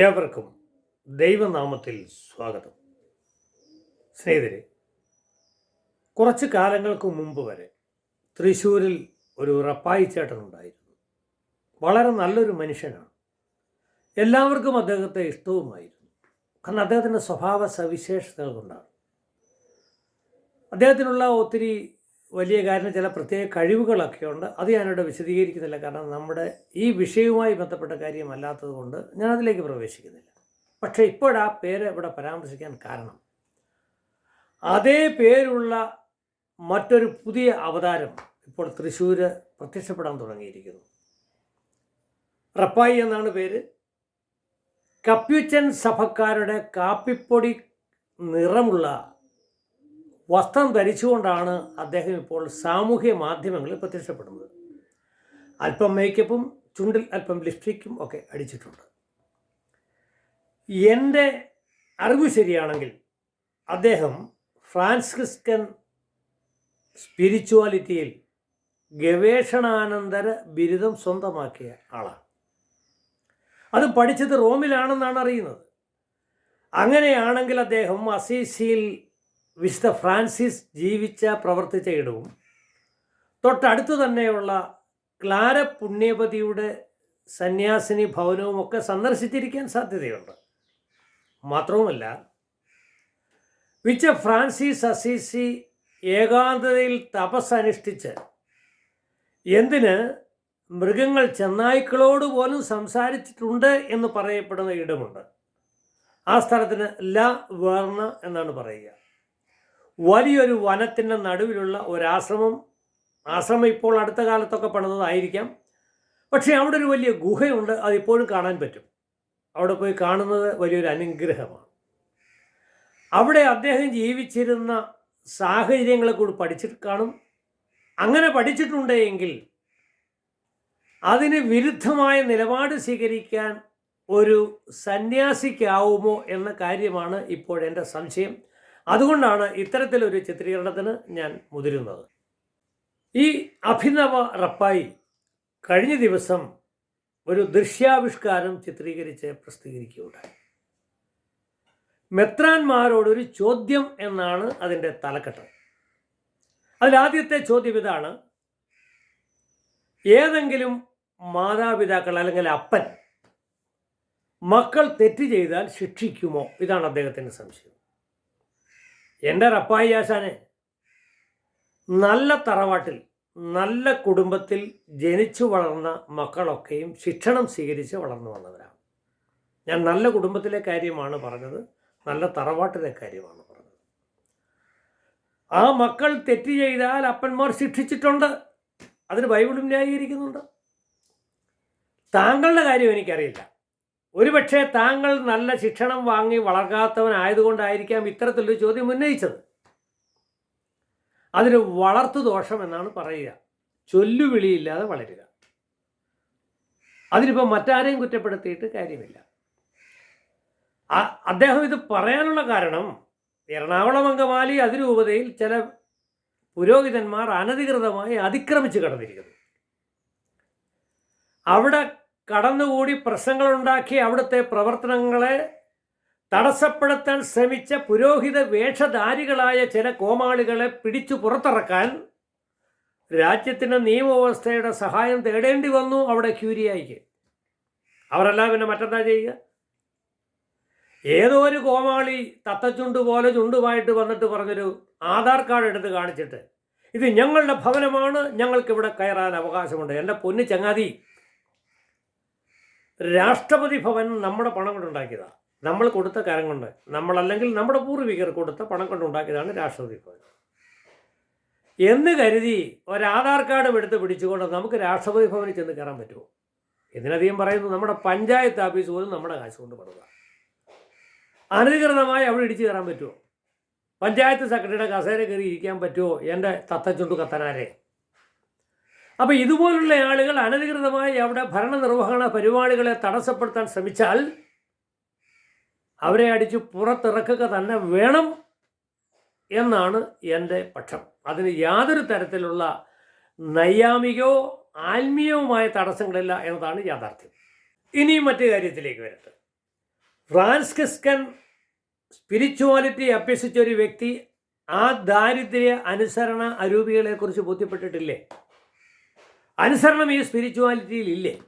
ഏവർക്കും ദൈവനാമത്തിൽ സ്വാഗതം. സ്നേഹിതരെ കുറച്ച് കാലങ്ങൾക്ക് മുമ്പ് വരെ തൃശ്ശൂരിൽ ഒരു റപ്പായി ചേട്ടനുണ്ടായിരുന്നു വളരെ നല്ലൊരു മനുഷ്യനാണ്. എല്ലാവർക്കും അദ്ദേഹത്തെ ഇഷ്ടവുമായിരുന്നു. കാരണം അദ്ദേഹത്തിന്റെ സ്വഭാവ സവിശേഷതകൾ കൊണ്ടാണ്. അദ്ദേഹത്തിനുള്ള ഒത്തിരി വലിയ കാര്യം ചില പ്രത്യേക കഴിവുകളൊക്കെ ഉണ്ട്. അത് ഞാനിവിടെ വിശദീകരിക്കുന്നില്ല. കാരണം നമ്മുടെ ഈ വിഷയവുമായി ബന്ധപ്പെട്ട കാര്യമല്ലാത്തത് കൊണ്ട് ഞാൻ അതിലേക്ക് പ്രവേശിക്കുന്നില്ല. പക്ഷേ ഇപ്പോഴാ പേര് ഇവിടെ പരാമർശിക്കാൻ കാരണം അതേ പേരുള്ള മറ്റൊരു പുതിയ അവതാരം ഇപ്പോൾ തൃശ്ശൂർ പ്രത്യക്ഷപ്പെടാൻ തുടങ്ങിയിരിക്കുന്നു. റപ്പായി എന്നാണ് പേര്. കപ്യുച്ചൻ സഭക്കാരുടെ കാപ്പിപ്പൊടി നിറമുള്ള വസ്ത്രം ധരിച്ചുകൊണ്ടാണ് അദ്ദേഹം ഇപ്പോൾ സാമൂഹ്യ മാധ്യമങ്ങളിൽ പ്രത്യക്ഷപ്പെടുന്നത്. അല്പം മേക്കപ്പും ചുണ്ടിൽ അല്പം ലിപ്സ്റ്റിക്കും ഒക്കെ അടിച്ചിട്ടുണ്ട്. എന്റെ അറിവ് ശരിയാണെങ്കിൽ അദ്ദേഹം ഫ്രാൻസിസ്കൻ സ്പിരിച്വാലിറ്റിയിൽ ഗവേഷണാനന്തര ബിരുദം സ്വന്തമാക്കിയ ആളാണ്. അത് പഠിച്ചത് റോമിലാണെന്നാണ് അറിയുന്നത്. അങ്ങനെയാണെങ്കിൽ അദ്ദേഹം അസീസിയിൽ വിശുദ്ധ ഫ്രാൻസിസ് ജീവിച്ച പ്രവർത്തിച്ച ഇടവും. തൊട്ടടുത്ത് തന്നെയുള്ള ക്ലാര പുണ്യപതിയുടെ സന്യാസിനി ഭവനവുമൊക്കെ സന്ദർശിച്ചിരിക്കാൻ സാധ്യതയുണ്ട്. മാത്രവുമല്ല വിച്ച ഫ്രാൻസിസ് അസീസി ഏകാന്തതയിൽ തപസ് തപസ്സനുഷ്ഠിച്ച് എന്തിന് മൃഗങ്ങൾ ചെന്നായ്ക്കളോട് പോലും സംസാരിച്ചിട്ടുണ്ട് എന്ന് പറയപ്പെടുന്ന ഇടമുണ്ട്. ആ സ്ഥലത്തിന് ല വേർണ എന്നാണ് പറയുക. വലിയൊരു വനത്തിന്റെ നടുവിലുള്ള ഒരാശ്രമം ആശ്രമം ഇപ്പോൾ അടുത്ത കാലത്തൊക്കെ പണിതതായിരിക്കാം. പക്ഷേ അവിടെ ഒരു വലിയ ഗുഹയുണ്ട് അതിപ്പോഴും കാണാൻ പറ്റും. അവിടെ പോയി കാണുന്നത് വലിയൊരു അനുഗ്രഹമാണ്. അവിടെ അദ്ദേഹം ജീവിച്ചിരുന്ന സാഹചര്യങ്ങളെ കൂടി പഠിച്ചിട്ട് കാണും. അങ്ങനെ പഠിച്ചിട്ടുണ്ടെങ്കിൽ അതിന് വിരുദ്ധമായ നിലപാട് സ്വീകരിക്കാൻ ഒരു സന്യാസിക്കാവുമോ എന്ന കാര്യമാണ് ഇപ്പോഴെന്റെ സംശയം. അതുകൊണ്ടാണ് ഇത്തരത്തിലൊരു ചിത്രീകരണത്തിന് ഞാൻ മുതിരുന്നത്. ഈ അഭിനവ റപ്പായി കഴിഞ്ഞ ദിവസം ഒരു ദൃശ്യാവിഷ്കാരം ചിത്രീകരിച്ച് പ്രസിദ്ധീകരിക്കുകയുണ്ടായി. മെത്രാന്മാരോടൊരു ചോദ്യം എന്നാണ് അതിന്റെ തലക്കെട്ട്. അതിലാദ്യത്തെ ചോദ്യം ഇതാണ് ഏതെങ്കിലും മാതാപിതാക്കൾ അല്ലെങ്കിൽ അപ്പൻ മക്കൾ തെറ്റ് ചെയ്താൽ ശിക്ഷിക്കുമോ? ഇതാണ് അദ്ദേഹത്തിന്റെ സംശയം. എന്റെ റപ്പായി ആശാനെ നല്ല തറവാട്ടിൽ നല്ല കുടുംബത്തിൽ ജനിച്ചു വളർന്ന മക്കളൊക്കെയും ശിക്ഷണം സ്വീകരിച്ച് വളർന്നു വന്നവരാണ്. ഞാൻ നല്ല കുടുംബത്തിലെ കാര്യമാണ് പറഞ്ഞത് നല്ല തറവാട്ടിലെ കാര്യമാണ് പറഞ്ഞത്. ആ മക്കൾ തെറ്റ് ചെയ്താൽ അപ്പന്മാർ ശിക്ഷിച്ചിട്ടുണ്ട്. അതിന് ബൈബിളും ന്യായീകരിക്കുന്നുണ്ട്. താങ്കളുടെ കാര്യം എനിക്കറിയില്ല. ഒരുപക്ഷെ താങ്കൾ നല്ല ശിക്ഷണം വാങ്ങി വളർക്കാത്തവനായതുകൊണ്ടായിരിക്കാം ഇത്തരത്തിലൊരു ചോദ്യം ഉന്നയിച്ചത്. അതിന് വളർത്തു ദോഷം എന്നാണ് പറയുക. ചൊല്ലുവിളിയില്ലാതെ വളരുക. അതിനിപ്പോൾ മറ്റാരെയും കുറ്റപ്പെടുത്തിയിട്ട് കാര്യമില്ല. അദ്ദേഹം ഇത് പറയാനുള്ള കാരണം എറണാകുളം അങ്കമാലി അതിരൂപതയിൽ ചില പുരോഹിതന്മാർ അനധികൃതമായി അതിക്രമിച്ച് കടന്നിരിക്കുന്നു. അവിടെ കടന്നുകൂടി പ്രശ്നങ്ങളുണ്ടാക്കി അവിടുത്തെ പ്രവർത്തനങ്ങളെ തടസ്സപ്പെടുത്താൻ ശ്രമിച്ച പുരോഹിത വേഷധാരികളായ ചില കോമാളികളെ പിടിച്ചു പുറത്തിറക്കാൻ രാജ്യത്തിന്റെ നിയമവ്യവസ്ഥയുടെ സഹായം തേടേണ്ടി വന്നു അവിടെ ക്യൂരിയായിക്ക്. അവരെല്ലാം പിന്നെ മറ്റെന്താ ചെയ്യുക? ഏതോ ഒരു കോമാളി തത്തച്ചുണ്ട് പോലെ ചുണ്ടുമായിട്ട് വന്നിട്ട് പറഞ്ഞൊരു ആധാർ കാർഡ് എടുത്ത് കാണിച്ചിട്ട് ഇത് ഞങ്ങളുടെ ഭവനമാണ് ഞങ്ങൾക്കിവിടെ കയറാൻ അവകാശമുണ്ട് എന്റെ പൊന്നു ചങ്ങാതി. രാഷ്ട്രപതി ഭവൻ നമ്മുടെ പണം കൊണ്ടുണ്ടാക്കിയതാണ് നമ്മൾ കൊടുത്ത കരം കൊണ്ട്. നമ്മളല്ലെങ്കിൽ നമ്മുടെ പൂർവികർ കൊടുത്ത പണം കൊണ്ടുണ്ടാക്കിയതാണ് രാഷ്ട്രപതി ഭവൻ. എന്ന് കരുതി ഒരാധാർ കാർഡും എടുത്ത് പിടിച്ചുകൊണ്ട് നമുക്ക് രാഷ്ട്രപതി ഭവനിൽ ചെന്ന് കയറാൻ പറ്റുമോ? ഇതിനധികം പറയുന്നു നമ്മുടെ പഞ്ചായത്ത് ഓഫീസ് പോലും നമ്മുടെ കാശ് കൊണ്ട് പണിത. അനധികൃതമായി അവിടെ ഇടിച്ചു കയറാൻ പറ്റുമോ? പഞ്ചായത്ത് സെക്രട്ടറിയുടെ കസേര കയറി ഇരിക്കാൻ പറ്റുമോ? എന്റെ തത്തച്ചുണ്ടു കത്തനാരെ. അപ്പോൾ ഇതുപോലുള്ള ആളുകൾ അനധികൃതമായി അവിടെ ഭരണനിർവഹണ പരിപാടികളെ തടസ്സപ്പെടുത്താൻ ശ്രമിച്ചാൽ അവരെ അടിച്ച് പുറത്തിറക്കുക തന്നെ വേണം എന്നാണ് എന്റെ പക്ഷം. അതിന് യാതൊരു തരത്തിലുള്ള നൈയാമികോ ആത്മീയവുമായ തടസ്സങ്ങളില്ല എന്നതാണ് യാഥാർത്ഥ്യം. ഇനിയും മറ്റു കാര്യത്തിലേക്ക് വരട്ടെ. ഫ്രാൻസ്കിസ്കൻ സ്പിരിച്വാലിറ്റി അഭ്യസിച്ച ഒരു വ്യക്തി ആ ദാരിദ്ര്യ അനുസരണ അരൂപികളെക്കുറിച്ച് ബോധ്യപ്പെട്ടിട്ടില്ലേ? അനുസരണം ഈ സ്പിരിച്വാലിറ്റിയിൽ ഇല്ലേ?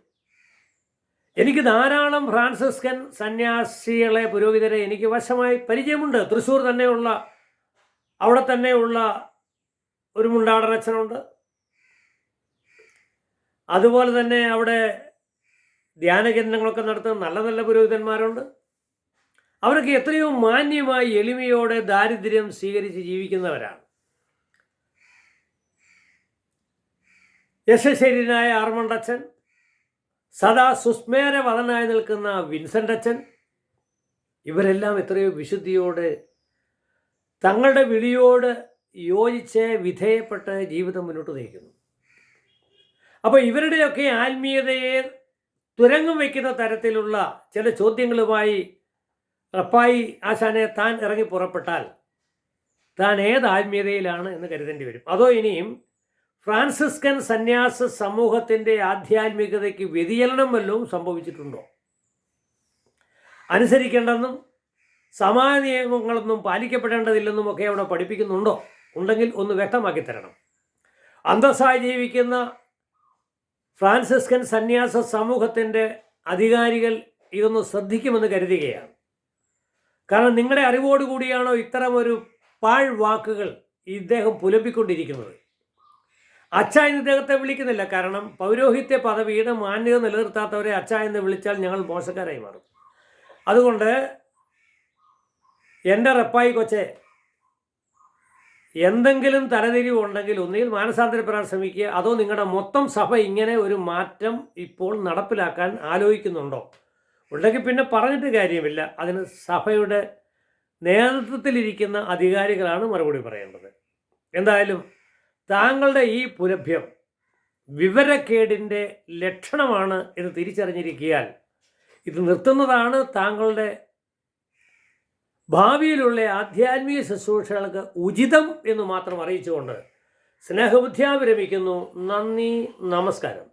എനിക്ക് ധാരാളം ഫ്രാൻസിസ്കൻ സന്യാസികളെ പുരോഹിതരെ എനിക്ക് വശമായി പരിചയമുണ്ട്. തൃശ്ശൂർ തന്നെയുള്ള അവിടെ തന്നെയുള്ള ഒരു മുണ്ടാടനച്ഛനുണ്ട്. അതുപോലെ തന്നെ അവിടെ ധ്യാന കേന്ദ്രങ്ങളൊക്കെ നടത്തുന്ന നല്ല നല്ല പുരോഹിതന്മാരുണ്ട്. അവരൊക്കെ എത്രയോ മാന്യമായി എളിമയോടെ ദാരിദ്ര്യം സ്വീകരിച്ച് ജീവിക്കുന്നവരാണ്. യശശരീരനായ ആർമണ്ടച്ചൻ സദാ സുസ്മേരവതനായി നിൽക്കുന്ന വിൻസെന്റ് അച്ഛൻ ഇവരെല്ലാം എത്രയോ വിശുദ്ധിയോടെ തങ്ങളുടെ വിളിയോട് യോജിച്ച് വിധേയപ്പെട്ട് ജീവിതം മുന്നോട്ട് നയിക്കുന്നു. അപ്പോൾ ഇവരുടെയൊക്കെ ആത്മീയതയെ തുരങ്കം വയ്ക്കുന്ന തരത്തിലുള്ള ചില ചോദ്യങ്ങളുമായി റപ്പായി ആശാനെ താൻ ഇറങ്ങി പുറപ്പെട്ടാൽ താൻ ഏത് ആത്മീയതയിലാണ് എന്ന് കരുതേണ്ടി വരും. അതോ ഇനിയും ഫ്രാൻസിസ്കൻ സന്യാസ സമൂഹത്തിന്റെ ആധ്യാത്മികതയ്ക്ക് വ്യതിചലനം വല്ലതും സംഭവിച്ചിട്ടുണ്ടോ? അനുസരിക്കേണ്ടെന്നും സമാന നിയമങ്ങളൊന്നും പാലിക്കപ്പെടേണ്ടതില്ലെന്നും ഒക്കെ അവിടെ പഠിപ്പിക്കുന്നുണ്ടോ? ഉണ്ടെങ്കിൽ ഒന്ന് വ്യക്തമാക്കി തരണം. അന്തസ്സായി ജീവിക്കുന്ന ഫ്രാൻസിസ്കൻ സന്യാസ സമൂഹത്തിന്റെ അധികാരികൾ ഇതൊന്ന് ശ്രദ്ധിക്കുമെന്ന് കരുതുകയാണ്. കാരണം നിങ്ങളുടെ അറിവോടുകൂടിയാണോ ഇത്തരമൊരു ഒരു പാഴ് വാക്കുകൾ ഇദ്ദേഹം പുലമ്പിക്കൊണ്ടിരിക്കുന്നത്? അച്ഛ എന്ന് ഇദ്ദേഹത്തെ വിളിക്കുന്നില്ല. കാരണം പൗരോഹിത്യ പദവിയുടെ മാന്യത നിലനിർത്താത്തവരെ അച്ഛ എന്ന് വിളിച്ചാൽ ഞങ്ങൾ മോശക്കാരായി മാറും. അതുകൊണ്ട് എന്റെ റപ്പായി കൊച്ചെ എന്തെങ്കിലും തലതിരിവുണ്ടെങ്കിൽ ഒന്നുകിൽ മാനസാന്തരപ്പെടാൻ ശ്രമിക്കുക. അതോ നിങ്ങളുടെ മൊത്തം സഭ ഇങ്ങനെ ഒരു മാറ്റം ഇപ്പോൾ നടപ്പിലാക്കാൻ ആലോചിക്കുന്നുണ്ടോ? ഉണ്ടെങ്കിൽ പിന്നെ പറഞ്ഞിട്ട് കാര്യമില്ല. അതിന് സഭയുടെ നേതൃത്വത്തിലിരിക്കുന്ന അധികാരികളാണ് മറുപടി പറയേണ്ടത്. എന്തായാലും താങ്കളുടെ ഈ പുലഭ്യം വിവരക്കേടിന്റെ ലക്ഷണമാണ് എന്ന് തിരിച്ചറിഞ്ഞിരിക്കിയാൽ ഇത് നിർത്തുന്നതാണ് താങ്കളുടെ ഭാവിയിലുള്ള ആധ്യാത്മിക ശുശ്രൂഷകൾക്ക് ഉചിതം എന്ന് മാത്രം അറിയിച്ചുകൊണ്ട് സ്നേഹബുദ്ധ്യാ വിരമിക്കുന്നു. നന്ദി. നമസ്കാരം.